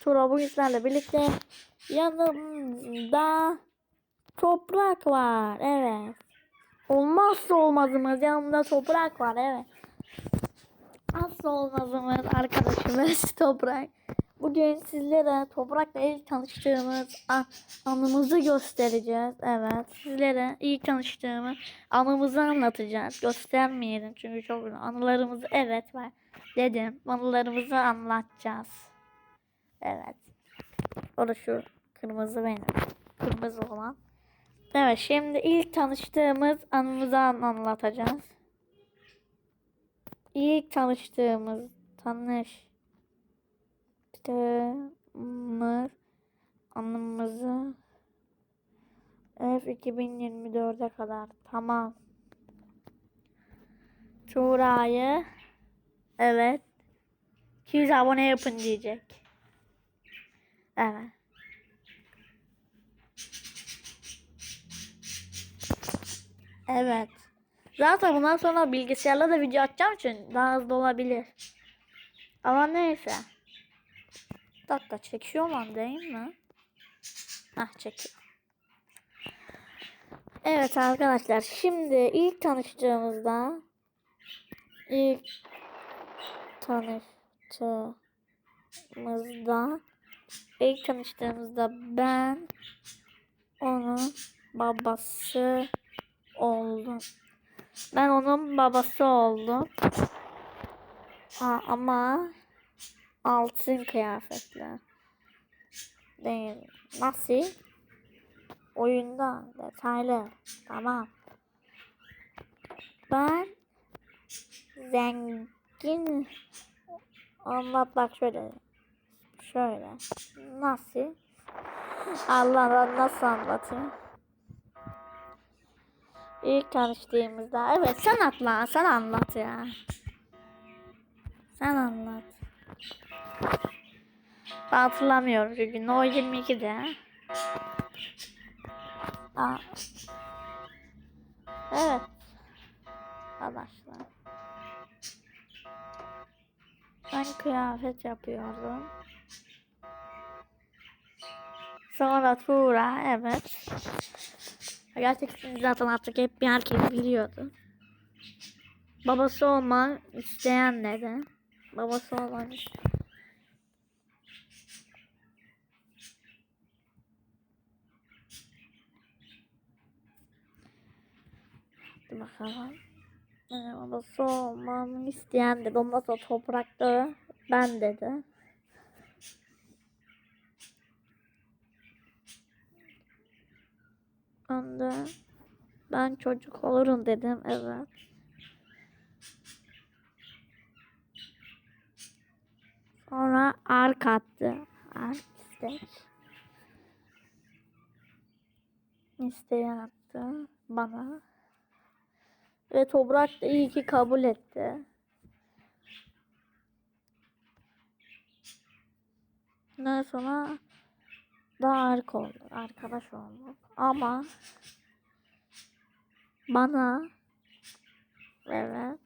Tura sizlerle birlikte yanımda toprak var. Evet. Olmazsa olmazımız yanımda toprak var. Evet. Asla olmazımız arkadaşımız toprak. Bugün sizlere toprakla ilk tanıştığımız an- anımızı göstereceğiz. Evet. Sizlere ilk tanıştığımız anımızı anlatacağız. Göstermeyelim çünkü çok. Anılarımızı evet var dedim. Anılarımızı anlatacağız. Evet. O da şu kırmızı benim. Kırmızı olan. Evet şimdi ilk tanıştığımız anımızı an- anlatacağız. İlk tanıştığımız tanıştığımız anımızı F 2024'e kadar tamam. Tuğra'yı evet 200 abone yapın diyecek. Evet. Evet. Zaten bundan sonra bilgisayarla da video atacağım için daha hızlı olabilir. Ama neyse. Bir dakika çekiyor lan değil mi? Hah çekiyor. Evet arkadaşlar şimdi ilk tanıştığımızda ilk tanıştığımızda ilk tanıştığımızda ben onun babası oldum. Ben onun babası oldum. Ha, ama altın kıyafetle. Değil. Nasıl? Oyunda detaylı. Tamam. Ben zengin anlat bak şöyle. Şöyle. Nasıl? Allah Allah nasıl anlatayım? İlk tanıştığımızda. Evet sen atla. Sen anlat ya. Sen anlat. Ben hatırlamıyorum çünkü No 22'de. Aa. Evet. Arkadaşlar. Ben kıyafet yapıyordum. Sonra Tuğra evet. Gerçekten zaten artık hep bir herkes biliyordu. Babası olman isteyen neden? Babası isteyen. Hadi bakalım. Ee, babası olmamı isteyen dedi. Ondan sonra toprakta ben dedi. De ben çocuk olurum dedim. Evet. Sonra ark attı. Ark istek. İsteği attı bana. Ve toprak da iyi ki kabul etti. Ondan sonra daha ark oldu. Arkadaş olduk. Ama bana evet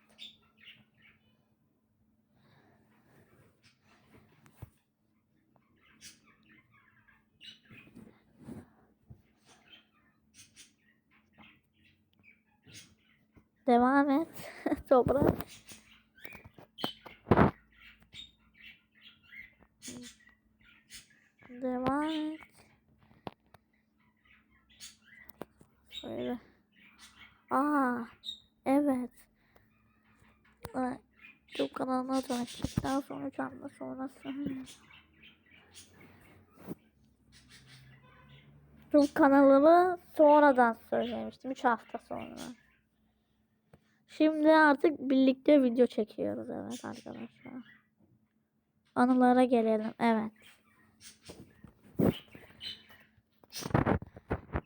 Devam et. Toprak. Devam et. Şöyle. Aa, evet. Evet. YouTube tanıştıktan sonra canlı sonrası. YouTube kanalımı sonradan söylemiştim. 3 hafta sonra. Şimdi artık birlikte video çekiyoruz evet arkadaşlar. Anılara gelelim. Evet.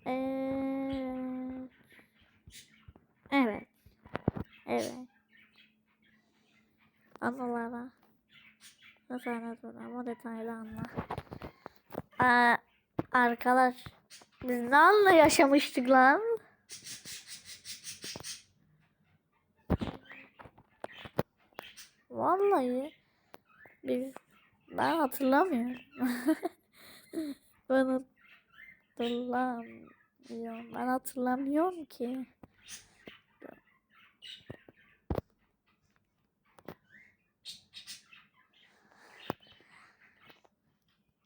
Ee, evet. Evet. Anılara. Nasıl anlatırım ama detaylı anla. Aa, arkadaş biz ne anla yaşamıştık lan? Vallahi biz Ben hatırlamıyorum. ben hatırlamıyorum. Ben hatırlamıyorum ki.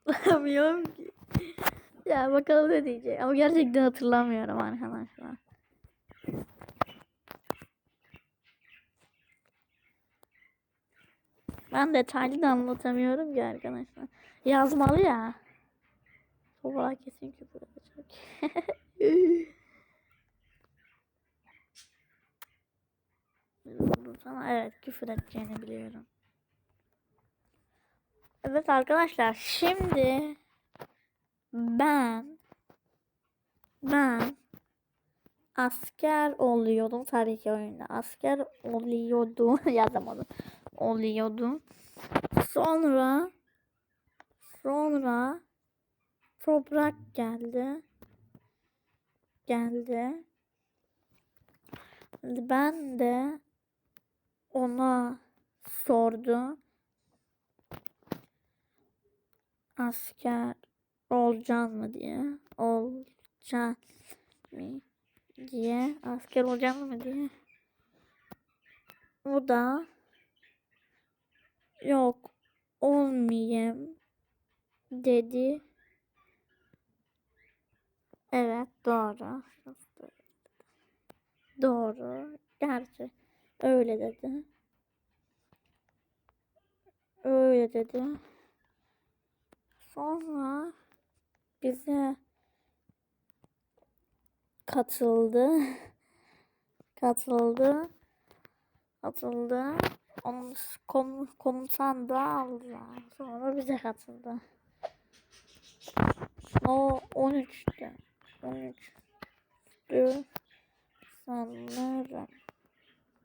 Hatırlamıyorum ki. Ya bakalım ne diyecek. Ama gerçekten hatırlamıyorum arkadaşlar. Ben detaylı da anlatamıyorum ki arkadaşlar. Yazmalı ya. Sobalar kesin küfür edecek. Sana evet küfür edeceğini biliyorum. Evet arkadaşlar şimdi ben ben asker oluyordum tabii ki oyunda. Asker oluyordum yazamadım. Oluyordum. Sonra sonra toprak geldi. Geldi. Ben de ona sordu. Asker olacaksın mı diye. Olacaksın mı diye. Asker olacaksın mı diye. O da yok olmayayım dedi. Evet doğru. Doğru. Gerçi öyle dedi. Öyle dedi. Sonra bize katıldı. katıldı. Katıldı. Onun kom komutan da aldı. Sonra bize katıldı. O 13'tü. 13'tü. Sanırım.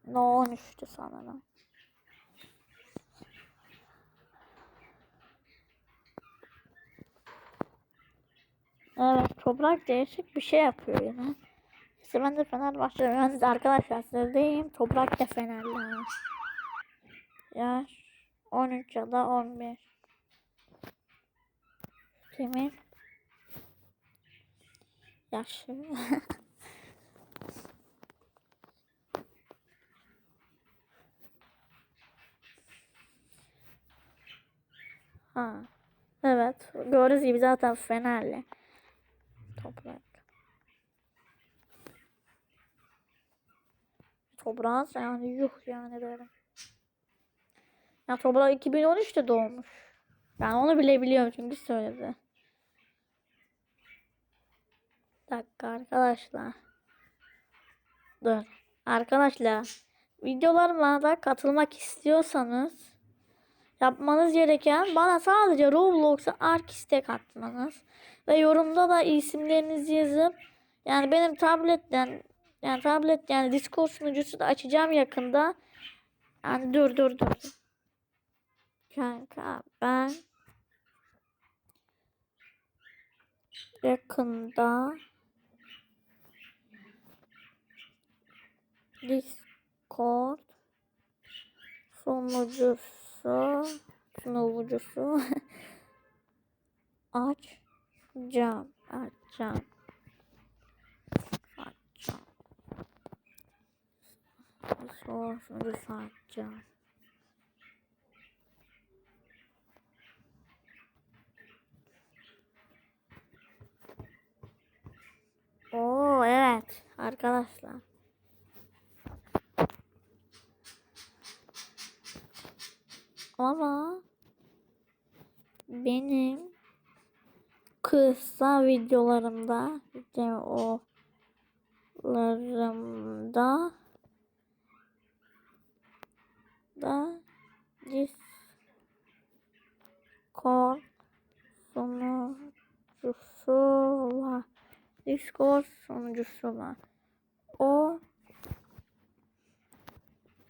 No 13'tü sanırım. Evet toprak değişik bir şey yapıyor yine. İşte ben de Fenerbahçe mühendisi arkadaşlar sizdeyim. Toprak da Fenerli. Yaş 13 ya da 11. Kimin? Yaşı. ha. Evet. Gördüğünüz gibi zaten Fenerli. Toprak. Toprağın yani yuh yani derim. Ya Toprak 2013'te doğmuş. Ben onu bile biliyorum çünkü söyledi. Bir dakika arkadaşlar. Dur. Arkadaşlar videolarıma da katılmak istiyorsanız yapmanız gereken bana sadece Roblox'a ark istek atmanız ve yorumda da isimlerinizi yazıp yani benim tabletten yani tablet yani Discord sunucusu da açacağım yakında. Yani dur dur dur. Kanka ben yakında Discord sunucusu sunucusu açacağım açacağım açacağım Discord sunucusu açacağım Oo evet arkadaşlar. Ama benim kısa videolarımda videolarımda da Discord sunucusu var. Discord sunucusu var. O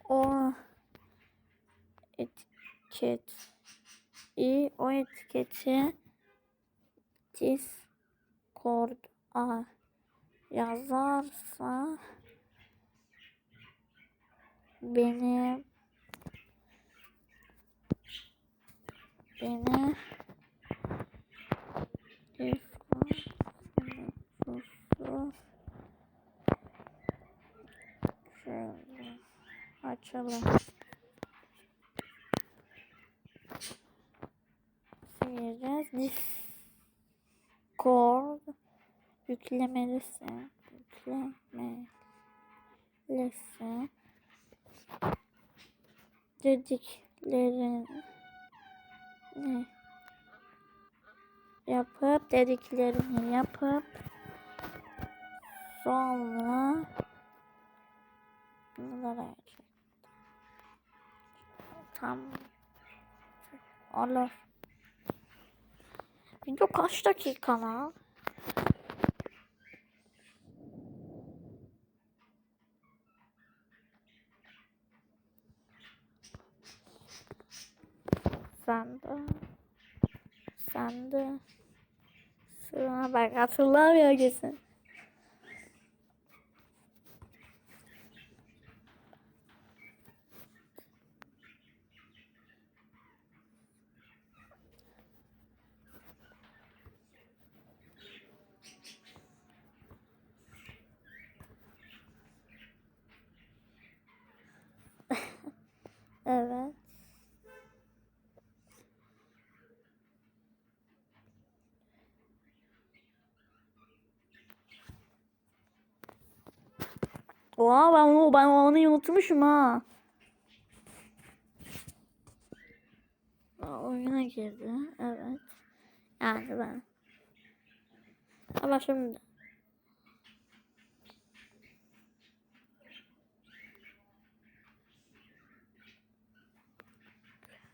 o etiket i o etiketi Discord'a yazarsa Beni şöyle açalım. Seyireceğiz. Discord yüklemelisin. Yüklemelisin. Dediklerini yapıp dediklerini yapıp sonra bunlara. Tam olur. Video kaç dakika lan? Sen de. Sıra bak hatırlamıyor kesin. Evet. Oha ben onu, ben onu unutmuşum ha. Oyuna girdi. Evet. Yani ben. Ama şimdi.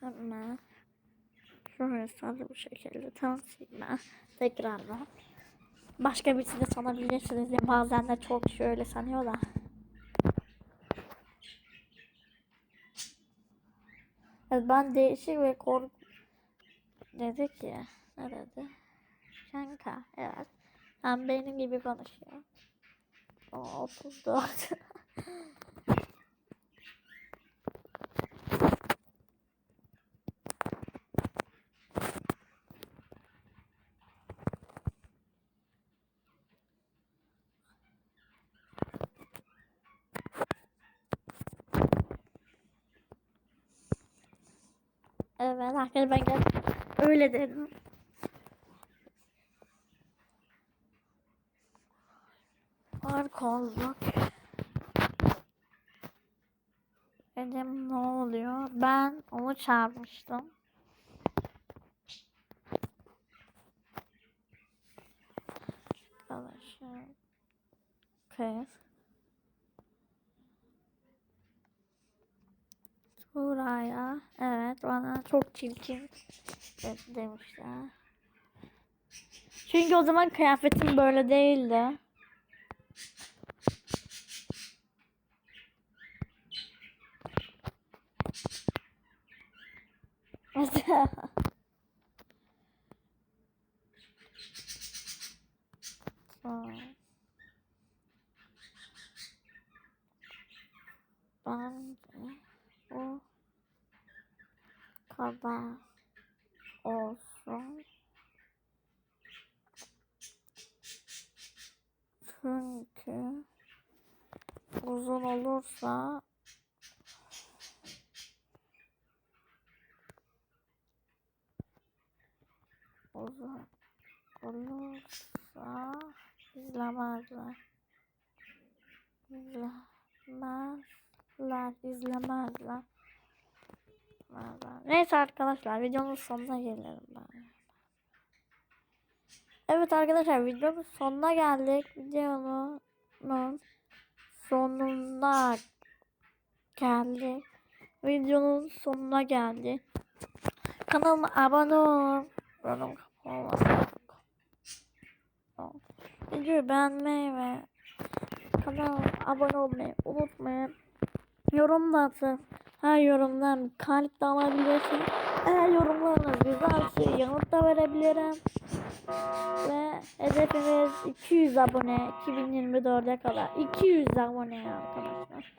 Hemen. Şöyle sadece bu şekilde tanıtayım Tekrardan. Başka birisi de sanabilirsiniz. Ya bazen de çok şöyle sanıyor ben değişik ve kork... Dedi ki... Ne dedi? Kanka, evet. Hem benim gibi konuşuyor. O 34. Evet arkadaşlar ben gel öyle dedim. Arkozluk. Dedim ne oluyor? Ben onu çağırmıştım. Arkadaşlar. Kız. Buraya evet bana çok çirkin de- demişler. Çünkü o zaman kıyafetim böyle değildi. Mesela Sonra- Bence o kadar olsun. Çünkü uzun olursa uzun olursa izlemezler. İzlemezler, izlemezler. Neyse arkadaşlar videonun sonuna gelelim ben. Evet arkadaşlar videonun sonuna geldik. Videonun sonuna geldik. Videonun sonuna geldi. Kanalıma abone olun. Kapalı. Videoyu beğenmeyi ve kanalıma abone olmayı unutmayın. Yorum da atın. Her yorumdan kalp de alabilirsin. Eğer yorumlarınız güzelse yanıt da verebilirim. Ve hedefimiz 200 abone 2024'e kadar. 200 abone arkadaşlar.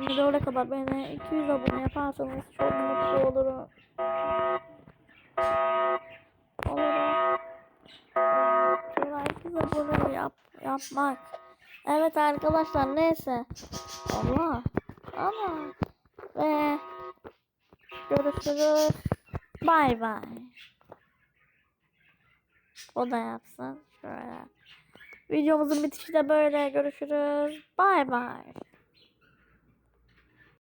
24'e kadar beni 200 abone yaparsanız çok mutlu olurum. Olur. Kolay bize bunu yap, yapmak. Evet arkadaşlar neyse. Allah. Ama. Ve görüşürüz. Bay bay. O da yapsın. Şöyle. Videomuzun bitişi de böyle. Görüşürüz. Bay bay.